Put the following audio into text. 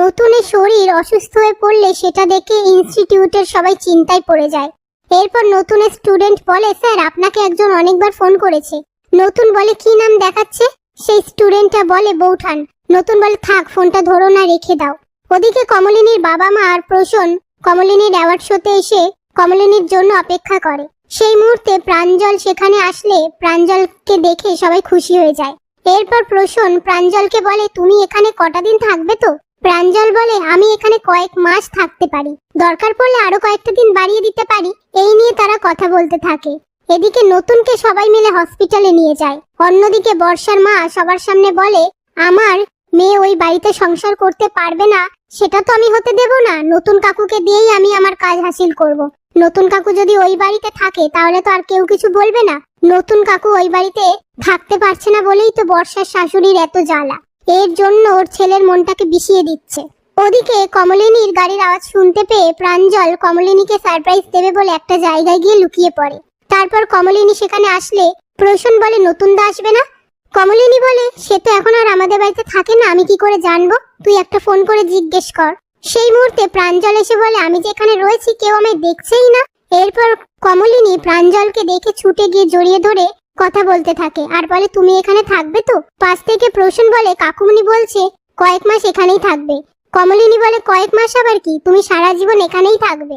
নতুনের শরীর অসুস্থ হয়ে পড়লে সেটা দেখে ইনস্টিটিউটের সবাই চিন্তায় পড়ে যায়। এরপর নতুন স্টুডেন্ট বলে, স্যার, আপনাকে একজন অনেকবার ফোন করেছে। নতুন বলে কি নাম দেখাচ্ছে? সেই স্টুডেন্টটা বলে, বৌঠান। নতুন বলে, থাক ফোনটা ধরো না, রেখে দাও। ওদিকে কমলিনীর বাবা মা আর প্রসন কমলিনীর অ্যাওয়ার্ড শোতে এসে কমলিনীর জন্য অপেক্ষা করে। সেই মুহূর্তে প্রাঞ্জল সেখানে আসলে প্রাঞ্জলকে দেখে সবাই খুশি হয়ে যায়। এরপর প্রসন প্রাঞ্জলকে বলে, তুমি এখানে কটা দিন থাকবে তো? প্রাঞ্জল বলে, আমি এখানে কয়েক মাস থাকতে পারি। দরকার পড়লে আরও কয়েকটা দিন বাড়িয়ে দিতে পারি। এই নিয়ে তারা কথা বলতে থাকে। এদিকে নতুনকে সবাই মিলে হসপিটালে নিয়ে যায়। অন্যদিকে বর্ষার মা সবার সামনে বলে, আমার মেয়ে ওই বাড়িতে সংসার করতে পারবে না, সেটা তো আমি হতে দেব না। নতুন কাকুকে দিয়েই আমি আমার কাজ হাসিল করব। নতুন কাকু যদি ওই বাড়িতে থাকে, তাহলে তো আর কেউ কিছু বলবে না। নতুন কাকু ওই বাড়িতে থাকতে পারছে না বলেই তো বর্ষার শাশুড়ির এত জ্বালা। এর জন্য ওর ছেলের মনটাকে বিষিয়ে দিচ্ছে। ওদিকে কমলিনীর গাড়ির আওয়াজ শুনতে পেয়ে প্রাঞ্জল কমলিনীকে সারপ্রাইজ দেবে বলে একটা জায়গায় গিয়ে লুকিয়ে পড়ে। তারপর কমলিনী সেখানে আসলে প্রসূন বলে, নতুন দা আসবে না? কমলিনী বলে, সে তো এখন আর আমাদের বাড়িতে থাকে না, আমি কি করে জানব? তুই একটা ফোন করে জিজ্ঞেস কর। সেই মুহূর্তে প্রাঞ্জল এসে বলে, আমি যেখানে রয়েছি, কেউ আমায় দেখছেই না। এরপর কমলিনী প্রাঞ্জলকে দেখে ছুটে গিয়ে জড়িয়ে ধরে কথা বলতে থাকে। আর বলে, তুমি এখানে থাকবে তো? পাশ থেকে প্রসূন বলে কাকুমনি বলছে, কয়েক মাস এখানেই থাকবে। কমলিনী বলে কয়েক মাস আবার কি? তুমি সারা জীবন এখানেই থাকবে।